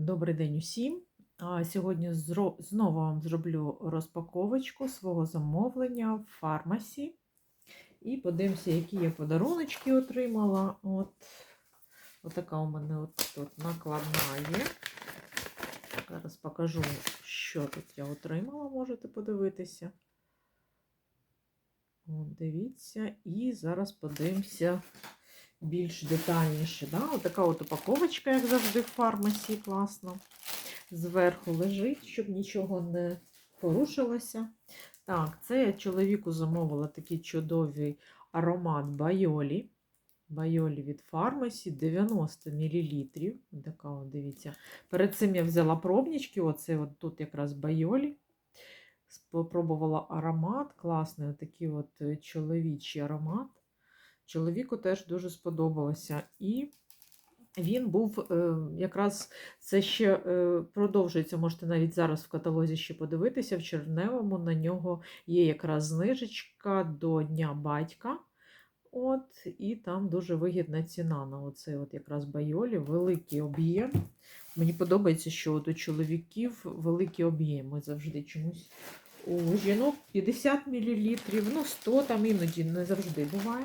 Добрий день усім. Сьогодні знову вам зроблю розпаковочку свого замовлення в фармасі. І подивимося, які я подаруночки отримала. От, отака у мене от тут накладна є. Зараз покажу, що тут я отримала, можете подивитися. От, дивіться, і зараз подивимося більш детальніше. Да? Отака от упаковочка, як завжди, в фармасі, класно. Зверху лежить, щоб нічого не порушилося. Так, це я чоловіку замовила такий чудовий аромат Байолі. Байолі від фармасі 90 мл. Така от, дивіться. Перед цим я взяла пробнички, оце от тут якраз Байолі. Спробувала аромат, класний такий от е, чоловічий аромат. Чоловіку теж дуже сподобалося. І він був е, якраз це ще е, продовжується. Можете навіть зараз в каталозі ще подивитися. В червневому на нього є якраз знижечка до Дня батька. От, І там дуже вигідна ціна на оцей от якраз байолі, великий об'єм. Мені подобається, що от у чоловіків великі об'єми завжди чомусь. У жінок 50 мл, ну 100 там іноді не завжди буває.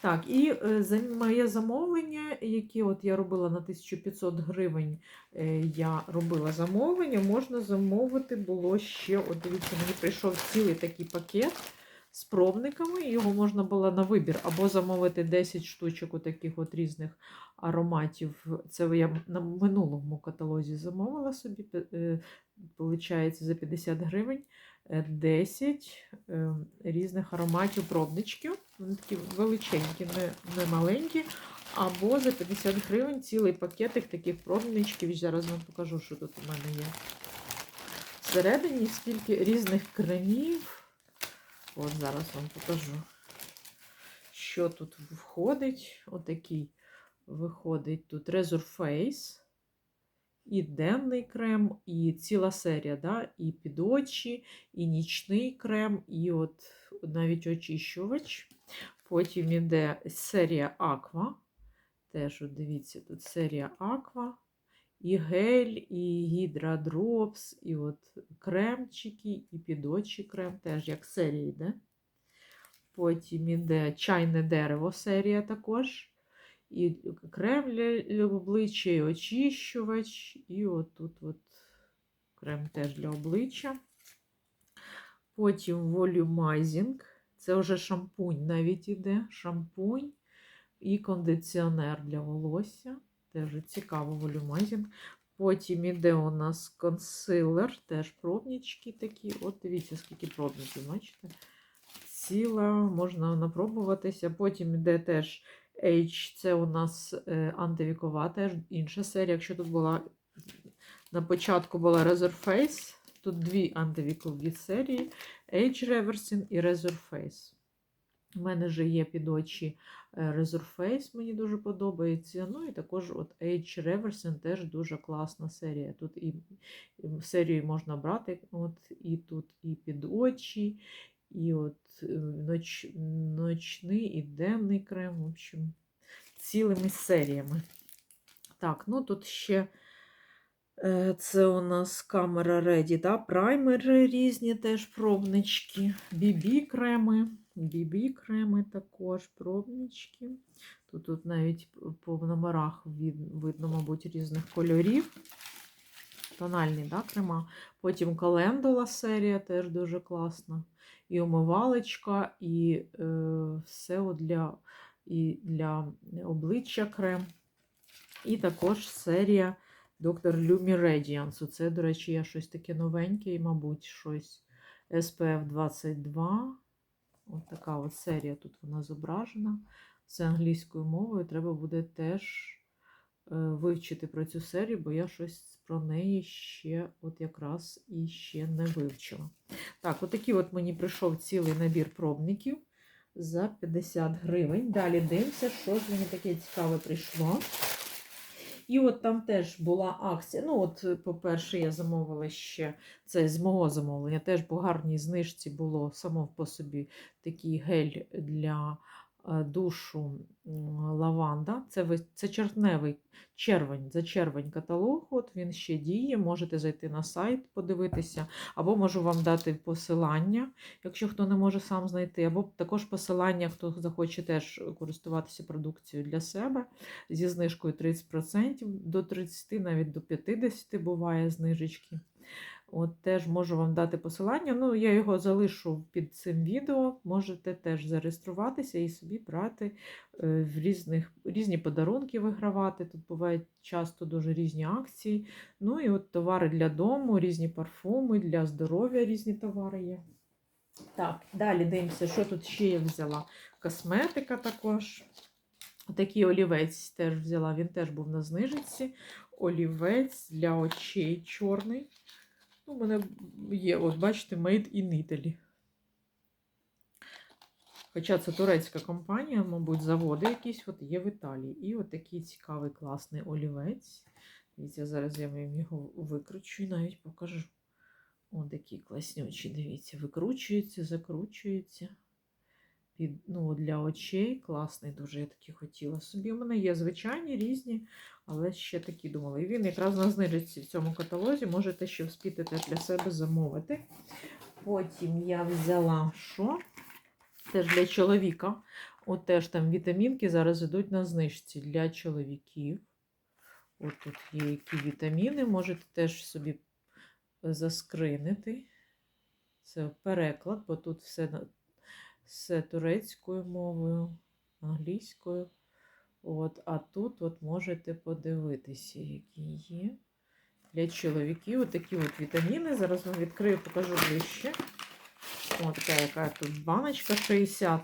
Так, і е, моє замовлення, яке от я робила на 1500 гривень, е, я робила замовлення, можна замовити було ще, от дивіться, мені прийшов цілий такий пакет з пробниками. Його можна було на вибір або замовити 10 штучок у таких от різних ароматів. Це я на минулому каталозі замовила собі, виходить, за 50 гривень. 10 е, різних ароматів пробничків. Вони такі величенькі, не маленькі. Або за 50 гривень цілий пакетик таких пробничків. Зараз вам покажу, що тут у мене є. Всередині скільки різних кремів. От зараз вам покажу, що тут входить. Отакий виходить тут Resurface. І денний крем, і ціла серія, да? і під очі, і нічний крем, і от навіть очищувач. Потім іде серія Аква. Теж, от дивіться, тут серія Аква, і гель, і гідрадропс, і от кремчики, і під очі крем, теж як серія йде. Потім іде чайне дерево серія також. І крем для обличчя, і очищувач, і отут от крем теж для обличчя. Потім волюмайзінг. Це вже шампунь навіть іде. Шампунь і кондиціонер для волосся. Теж цікаво волюмайзінг. Потім іде у нас консилер, теж пробнички такі. От дивіться, скільки пробників, бачите? Ціла, можна напробуватися. Потім іде теж H це у нас е, антивікова, теж інша серія. Якщо тут була на початку була Resurface, тут дві антивікові серії: Age Reversing і Resurface. У мене вже є під очі е, Resurface, мені дуже подобається. Ну і також от Age Reversing теж дуже класна серія. Тут і серію можна брати от і тут і під очі, і от е, ноч, ночний і денний крем, в общем, цілими серіями. Так, ну тут ще е, це у нас камера Ready, да? праймери різні теж пробнички, BB-креми, BB-креми також пробнички. Тут тут навіть по номерах видно, мабуть, різних кольорів. Тональні да, крема. Потім календула серія теж дуже класна і омивалочка, і е, все для і для обличчя крем. І також серія Dr. Lumi Radiance. Це, до речі, я щось таке новеньке, і, мабуть, щось SPF 22. От така от серія тут вона зображена. Це англійською мовою. Треба буде теж е, вивчити про цю серію, бо я щось про неї ще от якраз і ще не вивчила. Так, отакий от мені прийшов цілий набір пробників за 50 гривень. Далі дивимося, що мені таке цікаве прийшло. І от там теж була акція. Ну, от, по-перше, я замовила ще це з мого замовлення. Теж по гарній знижці було само по собі такий гель для е, душу лаванда. Це, це червневий червень, за червень каталог. От він ще діє. Можете зайти на сайт, подивитися, або можу вам дати посилання, якщо хто не може сам знайти, або також посилання, хто захоче теж користуватися продукцією для себе зі знижкою 30% до 30%, навіть до 50% буває знижечки. От теж можу вам дати посилання. Ну, я його залишу під цим відео. Можете теж зареєструватися і собі брати е, в різних, різні подарунки вигравати. Тут бувають часто дуже різні акції. Ну і от товари для дому, різні парфуми, для здоров'я різні товари є. Так, далі дивимося, що тут ще я взяла. Косметика також. Такий олівець теж взяла, він теж був на знижці. Олівець для очей чорний. Ну, У мене є, от бачите, Made in Italy. Хоча це турецька компанія, мабуть, заводи якісь от є в Італії. І от такий цікавий класний олівець. Дивіться, зараз я вам його викручу і навіть покажу. От такі класнючі, дивіться, викручується, закручується. Під, ну, для очей класний, дуже я такі хотіла собі. У мене є звичайні різні, але ще такі думала. І він якраз на знижці в цьому каталозі. Можете ще вспіти теж для себе замовити. Потім я взяла що? Теж для чоловіка. От теж там вітамінки зараз йдуть на знижці для чоловіків. От тут є які вітаміни, можете теж собі заскринити. Це переклад, бо тут все, все турецькою мовою, англійською. От, а тут от можете подивитися, які є. Для чоловіків от такі от вітаміни. Зараз вам відкрию, покажу ближче. От така, яка тут баночка 60.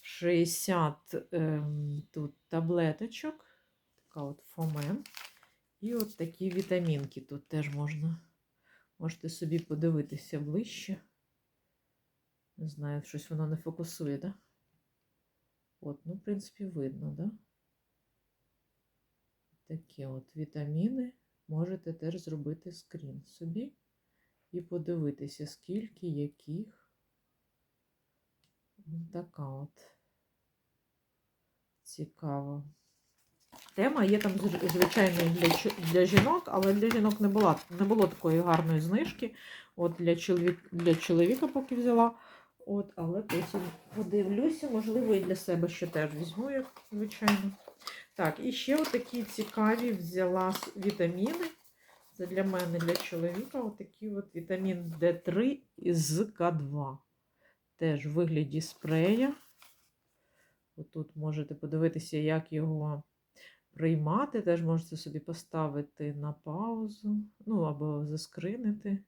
60 ем, тут таблеточок. Така от фомен. І от такі вітамінки тут теж можна. Можете собі подивитися ближче. Не знаю, щось воно не фокусує, да? От, ну, в принципі, видно, да? Такі от вітаміни. Можете теж зробити скрін собі і подивитися, скільки яких. Така от цікава. Тема є там звичайно для, для жінок, але для жінок не, була, не було такої гарної знижки. От для, чоловік, для чоловіка поки взяла. От, але потім подивлюся, можливо, і для себе ще теж візьму, як звичайно. Так, і ще отакі цікаві взяла вітаміни. Це для мене, для чоловіка. Отакий от вітамін D3 із К2. Теж в вигляді спрея. Отут можете подивитися, як його приймати. Теж можете собі поставити на паузу, ну або заскринити.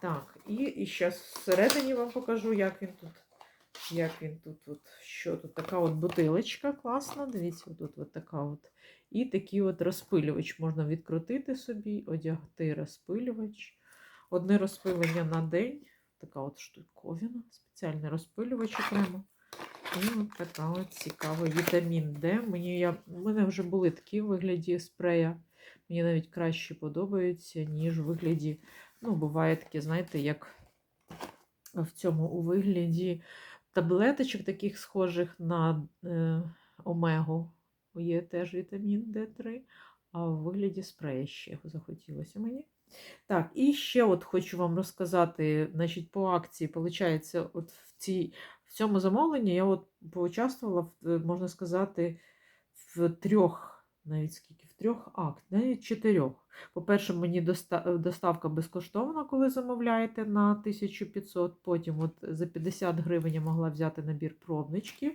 Так, і, і зараз всередині вам покажу, як він тут. Як він тут, от, що тут така от бутилочка класна. Дивіться, тут от така от. І такий от розпилювач. Можна відкрутити собі, одягти розпилювач. Одне розпилення на день. Така от штуковина, спеціальний розпилювач окремо. І така от цікава вітамін Д. Мені я, у мене вже були такі в вигляді спрея. Мені навіть краще подобаються, ніж у вигляді. Ну, буває таке, знаєте, як в цьому у вигляді таблеточок, таких схожих на е, омегу. Є теж вітамін Д3, а в вигляді спрея ще захотілося мені. Так, і ще от хочу вам розказати, значить, по акції, виходить, от в, цій, в цьому замовленні я от поучаствувала, е, можна сказати, в трьох, навіть скільки, трьох акт, навіть чотирьох. По-перше, мені доставка безкоштовна, коли замовляєте на 1500. Потім от за 50 гривень я могла взяти набір пробничків.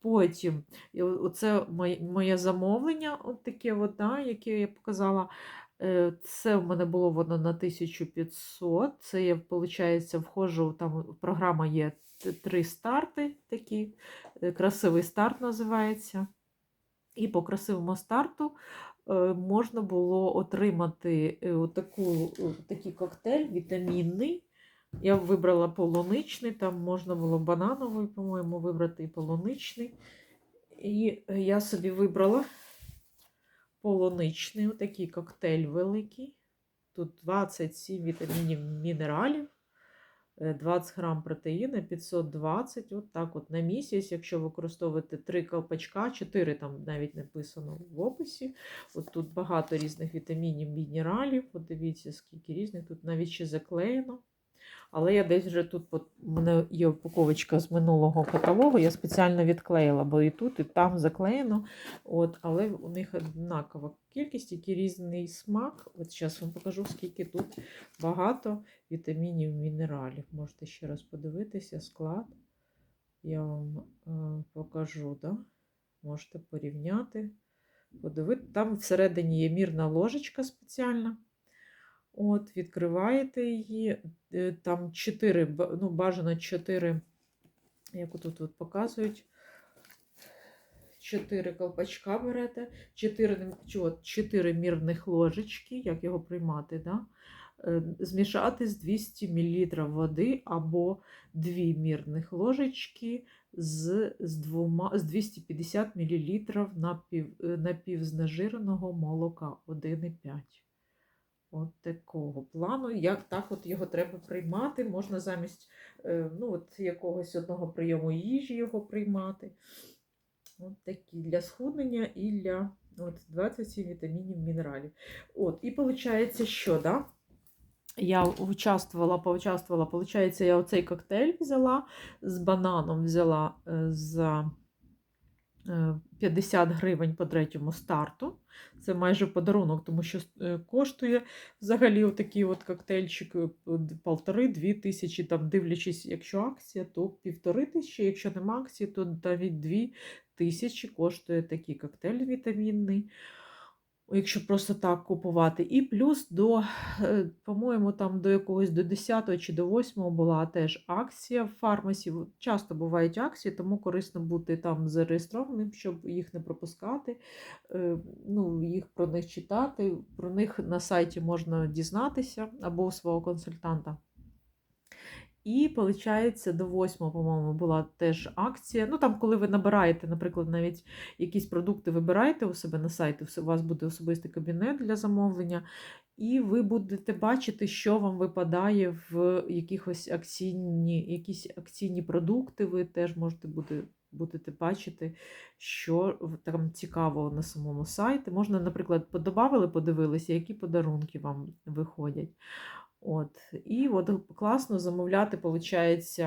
Потім оце моє, замовлення, от таке, от, да, яке я показала. Е, Це в мене було воно на 1500. Це я, виходить, входжу, там програма є три старти такі. е, Красивий старт називається. І по красивому старту е, можна було отримати е, отаку, такий коктейль вітамінний. Я вибрала полуничний, там можна було банановий, по-моєму, вибрати і полуничний. І е, я собі вибрала полуничний, отакий коктейль великий. Тут 27 вітамінів мінералів. Е, 20 грам протеїни 520, от так от на місяць, якщо використовувати 3 колпачка, 4 там навіть написано в описі. От тут багато різних вітамінів, мінералів. Подивіться, дивіться, скільки різних, тут навіть ще заклеєно. Але я десь вже тут, у мене є упаковочка з минулого каталогу, я спеціально відклеїла, бо і тут, і там заклеєно. От, але у них однакова кількість, тільки різний смак. От зараз вам покажу, скільки тут багато вітамінів, мінералів. Можете ще раз подивитися склад. Я вам е, покажу, да? можете порівняти, подивити. Там всередині є мірна ложечка спеціальна. От, відкриваєте її, е, там 4, ну, бажано 4, як тут от показують, 4 колпачка берете, 4, 4 мірних ложечки, як його приймати, да? Е, змішати з 200 мл води або 2 мірних ложечки з, з, двома, з 250 мл напів, е, напівзнежиреного молока 1,5. От такого плану, як так от його треба приймати. Можна замість е, ну, от якогось одного прийому їжі його приймати. От такі для схуднення і для от, 27 вітамінів, мінералів. От, І виходить, що, да? Я участвувала, поучаствувала, виходить, я оцей коктейль взяла з бананом взяла е, за 50 гривень по третьому старту. Це майже подарунок, тому що е, коштує взагалі такий от коктейльчик е, полтори-дві тисячі, там дивлячись, якщо акція, то півтори тисячі, якщо нема акції, то навіть дві тисячі коштує такий коктейль вітамінний. Якщо просто так купувати. І плюс до, е, по-моєму, там до якогось до 10 чи до 8 була теж акція в фармасі. Часто бувають акції, тому корисно бути там зареєстрованим, щоб їх не пропускати, е, ну, їх про них читати. Про них на сайті можна дізнатися або у свого консультанта. І, виходить, до 8, по-моєму, була теж акція. Ну, там, коли ви набираєте, наприклад, навіть якісь продукти вибираєте у себе на сайті, у вас буде особистий кабінет для замовлення, і ви будете бачити, що вам випадає в якихось акційні, якісь акційні продукти, ви теж можете бути. Будете бачити, що там цікаво на самому сайті. Можна, наприклад, подобавили, подивилися, які подарунки вам виходять. От. І от класно замовляти, виходить,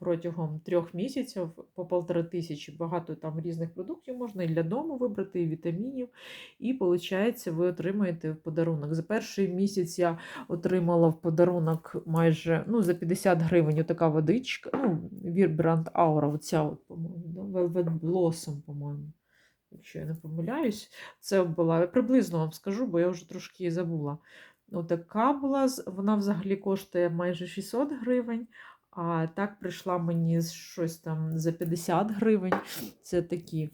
протягом трьох місяців по полтора тисячі. Багато там різних продуктів можна і для дому вибрати, і вітамінів. І, виходить, ви отримаєте в подарунок. За перший місяць я отримала в подарунок майже ну, за 50 гривень така водичка. ну, Вірбранд Аура, оця, от, по-моєму, да? Velvet Blossom, по-моєму. Якщо я не помиляюсь, це була приблизно вам скажу, бо я вже трошки забула. Отака була, вона взагалі коштує майже 600 гривень. А так прийшла мені щось там за 50 гривень. Це такі.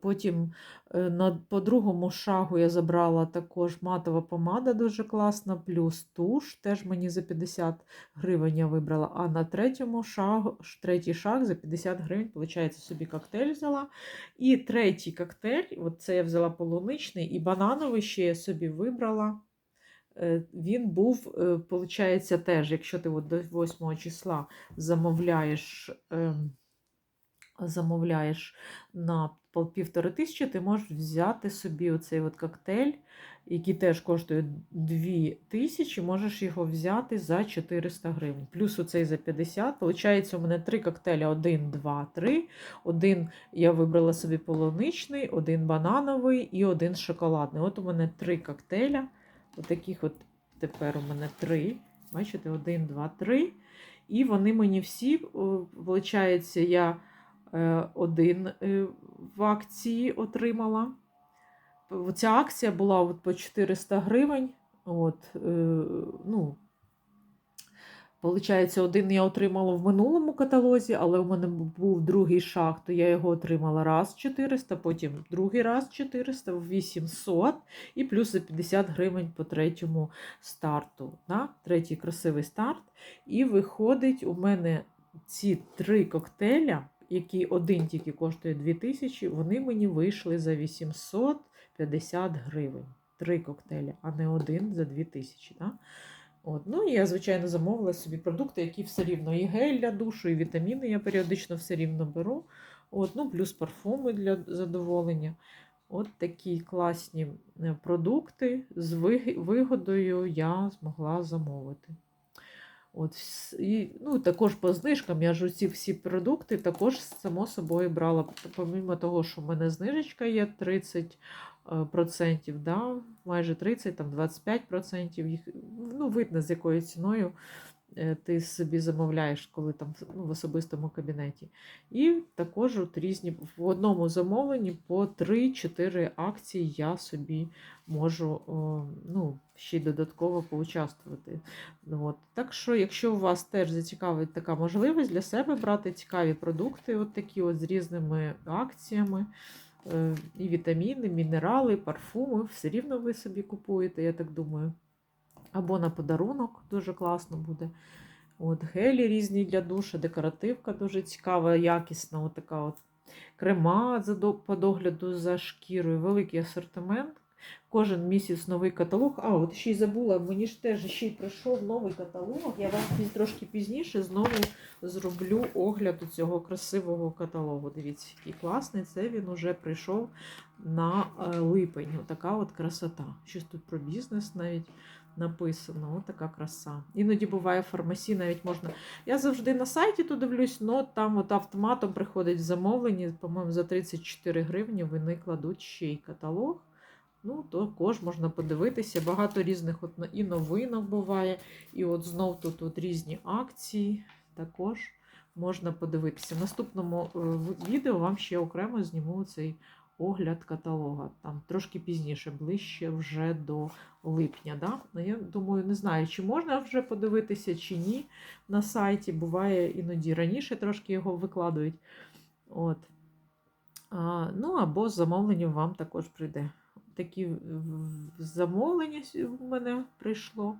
Потім на, по другому шагу я забрала також матова помада дуже класна, плюс туш. Теж мені за 50 гривень я вибрала. А на третьому шагу, третій шаг за 50 гривень, виходить, собі коктейль взяла. І третій коктейль, от це я взяла полуничний, і банановий ще я собі вибрала. Е, він був, виходить, е, теж, якщо ти от до 8 числа замовляєш ем, замовляєш на півтори тисячі, ти можеш взяти собі оцей от коктейль, який теж коштує 2 тисячі, можеш його взяти за 400 гривень. Плюс оцей за 50. Получається, у мене три коктейлі: 1, 2, 3. Один я вибрала собі полуничний, один банановий і один шоколадний. От у мене три коктейля. Отаких от тепер у мене три. Бачите, один, два, три. І вони мені всі, виходить, я е, один е, в акції отримала. Ця акція була от по 400 гривень. От, е, ну, Получається, один я отримала в минулому каталозі, але у мене був другий шаг, то я його отримала раз 400, потім другий раз 400, 800 і плюс за 50 гривень по третьому старту. Да? Третій красивий старт. І виходить, у мене ці три коктейля, які один тільки коштує 2000, вони мені вийшли за 850 гривень. Три коктейлі, а не один за 2000. Да? От. Ну, і я, звичайно, замовила собі продукти, які все рівно і гель для душу, і вітаміни я періодично все рівно беру. От, ну, плюс парфуми для задоволення. От такі класні е, продукти з вигодою я змогла замовити. От, і, ну, також по знижкам я ж ці всі продукти також само собою брала. Помимо того, що в мене знижечка є 30 е, процентів, да, майже 30, там 25%. Їх, ну, видно, з якою ціною е, ти собі замовляєш, коли там ну, в особистому кабінеті. І також от різні в одному замовленні по 3-4 акції я собі можу ну, ще й додатково поучаствувати. Ну, От. Так що, якщо вас теж зацікавить така можливість для себе брати цікаві продукти, от такі от з різними акціями, і вітаміни, мінерали, парфуми, все рівно ви собі купуєте, я так думаю. Або на подарунок дуже класно буде. От, гелі різні для душа, декоративка дуже цікава, якісна. От така от крема по догляду за шкірою, великий асортимент. Кожен місяць новий каталог. А, от ще й забула, мені ж теж ще й прийшов новий каталог. Я вам трошки пізніше знову зроблю огляд цього красивого каталогу. Дивіться, який класний. Це він уже прийшов на е, липень. Отака от красота. Щось тут про бізнес навіть написано. От така краса. Іноді буває в фармасі, навіть можна. Я завжди на сайті то дивлюсь, але там от автоматом приходить замовлення, по-моєму, за 34 гривні вони кладуть ще й каталог. Ну, також можна подивитися. Багато різних от, і новинок буває. І от знов тут от різні акції також можна подивитися. В наступному е, відео вам ще окремо зніму цей огляд каталога. Там трошки пізніше, ближче вже до липня. Да? Ну, я думаю, не знаю, чи можна вже подивитися, чи ні на сайті. Буває іноді раніше трошки його викладають. От. А, ну, або з замовленням вам також прийде. Такі замовлення в мене прийшло.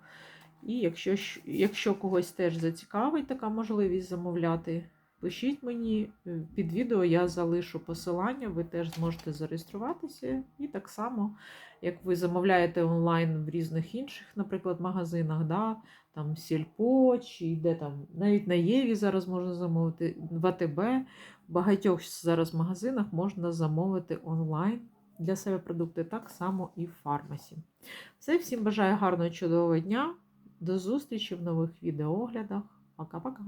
І якщо, якщо когось теж зацікавить така можливість замовляти, пишіть мені е, під відео, я залишу посилання, ви теж зможете зареєструватися. І так само, як ви замовляєте онлайн в різних інших, наприклад, магазинах, да, там Сільпо, чи де там, навіть на Єві зараз можна замовити, в АТБ, в багатьох зараз магазинах можна замовити онлайн для себе продукти, так само і в фармасі. Все, всім бажаю гарного чудового дня. До зустрічі в нових відеооглядах. Пока-пока.